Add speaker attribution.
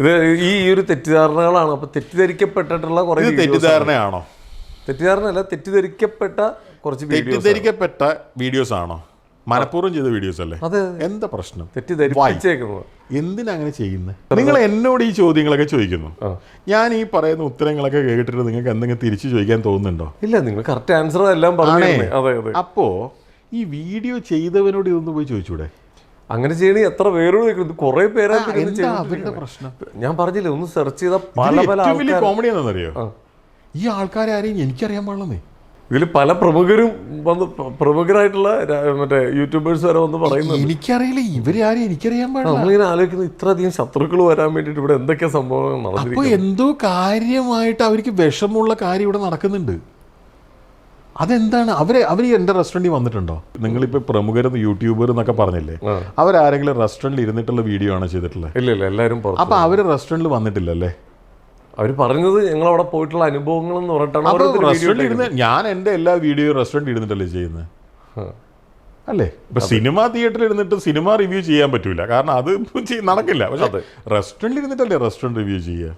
Speaker 1: ഇത് ഈ ഒരു തെറ്റിദ്ധാരണകളാണ്. അപ്പൊ തെറ്റിദ്ധരിക്കപ്പെട്ടിട്ടുള്ള കുറെ
Speaker 2: തെറ്റിദ്ധാരണയാണോ?
Speaker 1: തെറ്റിദ്ധാരണയല്ല തെറ്റിദ്ധരിക്കപ്പെട്ട കുറച്ച്
Speaker 2: തെറ്റിദ്ധരിക്കപ്പെട്ട വീഡിയോസ് ആണോ? മനഃപൂർവം ചെയ്ത വീഡിയോസ് അല്ലേ?
Speaker 1: അതെ
Speaker 2: എന്താ പ്രശ്നം?
Speaker 1: തെറ്റിദ്ധരിച്ചേക്കുന്നത്
Speaker 2: എന്തിനാ അങ്ങനെ ചെയ്യുന്നത് നിങ്ങൾ എന്നോട് ഈ ചോദ്യങ്ങളൊക്കെ ചോദിക്കുന്നു. ഞാൻ ഈ പറയുന്ന ഉത്തരങ്ങളൊക്കെ കേട്ടിട്ട് നിങ്ങൾക്ക് എന്തെങ്കിലും തിരിച്ചു ചോദിക്കാൻ തോന്നുന്നുണ്ടോ?
Speaker 1: ഇല്ല നിങ്ങൾ കറക്റ്റ് ആൻസർ എല്ലാം പറഞ്ഞേ
Speaker 2: അപ്പോ ഈ വീഡിയോ ചെയ്തവനോട് ഇതൊന്ന് പോയി ചോദിച്ചൂടെ?
Speaker 1: അങ്ങനെ ചെയ്യണേ എത്ര പേരോട് ചോദിക്കുന്നത് കുറെ പേരെ
Speaker 2: ആ, എന്താ പ്രശ്നം?
Speaker 1: ഞാൻ പറഞ്ഞില്ലേ ഒന്ന് സെർച്ച് ചെയ്ത പല പല കോമഡിയാണെന്നറിയോ
Speaker 2: കോമഡി ഈ ആൾക്കാരെ ആരെയും എനിക്കറിയാൻ പാടില്ലെന്നേ.
Speaker 1: ഇതിൽ പല പ്രമുഖരും വന്ന് പ്രമുഖരായിട്ടുള്ള മറ്റേ യൂട്യൂബേഴ്സ് വരെ വന്ന് പറയുന്നത്
Speaker 2: എനിക്കറിയില്ല ഇവരെ ആരും എനിക്കറിയാൻ പാടില്ല.
Speaker 1: നമ്മളിങ്ങനെ ആലോചിക്കുന്നത് ഇത്രയധികം ശത്രുക്കൾ വരാൻ വേണ്ടിയിട്ട് ഇവിടെ എന്തൊക്കെ സംഭവങ്ങൾ നടന്നു
Speaker 2: എന്തോ കാര്യമായിട്ട് അവർക്ക് വിഷമമുള്ള കാര്യം ഇവിടെ നടക്കുന്നുണ്ട്. അതെന്താണ്? അവരെ അവർ എന്റെ റെസ്റ്റോറന്റിൽ വന്നിട്ടുണ്ടോ? നിങ്ങളിപ്പോൾ പ്രമുഖർ യൂട്യൂബർ എന്നൊക്കെ പറഞ്ഞില്ലേ. അവരാരെങ്കിലും റെസ്റ്റോറന്റിൽ ഇരുന്നിട്ടുള്ള വീഡിയോ ആണ് ചെയ്തിട്ടുള്ളത്
Speaker 1: ഇല്ല ഇല്ല എല്ലാവരും പുറത്ത്
Speaker 2: അപ്പൊ അവർ റെസ്റ്റോറന്റിൽ വന്നിട്ടില്ലല്ലേ?
Speaker 1: അവർ പറഞ്ഞത് ഞങ്ങൾ അവിടെ പോയിട്ടുള്ള അനുഭവങ്ങൾ എന്ന് പറഞ്ഞിട്ടാണ്
Speaker 2: ഇരുന്ന് ഞാൻ എന്റെ എല്ലാ വീഡിയോയും റെസ്റ്റോറന്റ് ഇരുന്നിട്ടല്ലേ ചെയ്യുന്നത് അല്ലേ? ഇപ്പൊ സിനിമ തിയേറ്ററിൽ ഇരുന്നിട്ട് സിനിമ റിവ്യൂ ചെയ്യാൻ പറ്റൂല. കാരണം അത് നടക്കില്ല. പക്ഷെ റെസ്റ്റോറന്റിൽ ഇരുന്നിട്ടല്ലേ റെസ്റ്റോറന്റ് റിവ്യൂ ചെയ്യുക?